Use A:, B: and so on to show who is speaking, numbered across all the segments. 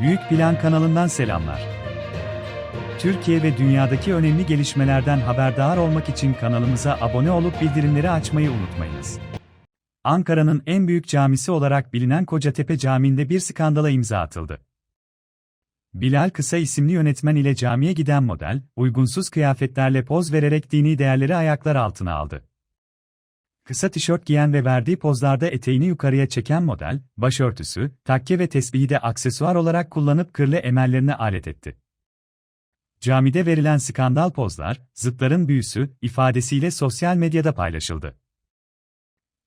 A: Büyük Plan kanalından selamlar. Türkiye ve dünyadaki önemli gelişmelerden haberdar olmak için kanalımıza abone olup bildirimleri açmayı unutmayınız. Ankara'nın en büyük camisi olarak bilinen Kocatepe Camii'nde bir skandala imza atıldı. Bilal Kısa isimli yönetmen ile camiye giden model, uygunsuz kıyafetlerle poz vererek dini değerleri ayaklar altına aldı. Kısa tişört giyen ve verdiği pozlarda eteğini yukarıya çeken model, başörtüsü, takke ve tesbihi de aksesuar olarak kullanıp kırlı emellerine alet etti. Camide verilen skandal pozlar, zıtların büyüsü ifadesiyle sosyal medyada paylaşıldı.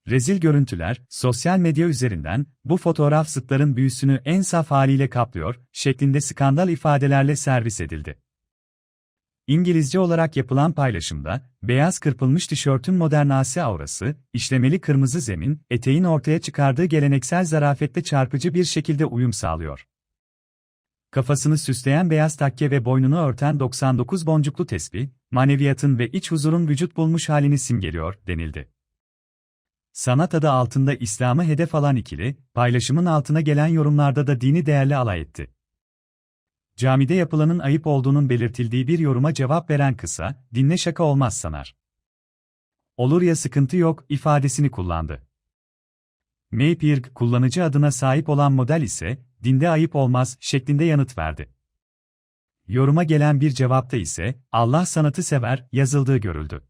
A: Rezil görüntüler, sosyal medya üzerinden, bu fotoğraf zıtların büyüsünü en saf haliyle kaplıyor, şeklinde skandal ifadelerle servis edildi. İngilizce olarak yapılan paylaşımda, beyaz kırpılmış tişörtün modernasi aurası, işlemeli kırmızı zemin, eteğin ortaya çıkardığı geleneksel zarafetle çarpıcı bir şekilde uyum sağlıyor. Kafasını süsleyen beyaz takke ve boynunu örten 99 boncuklu tesbih, maneviyatın ve iç huzurun vücut bulmuş halini simgeliyor, denildi. Sanat adı altında İslam'ı hedef alan ikili, paylaşımın altına gelen yorumlarda da dini değerli alay etti. Camide yapılanın ayıp olduğunun belirtildiği bir yoruma cevap veren kısa, dinle şaka olmaz sanar. Olur ya sıkıntı yok, ifadesini kullandı. Maypirg, kullanıcı adına sahip olan model ise, dinde ayıp olmaz, şeklinde yanıt verdi. Yoruma gelen bir cevapta ise, Allah sanatı sever, yazıldığı görüldü.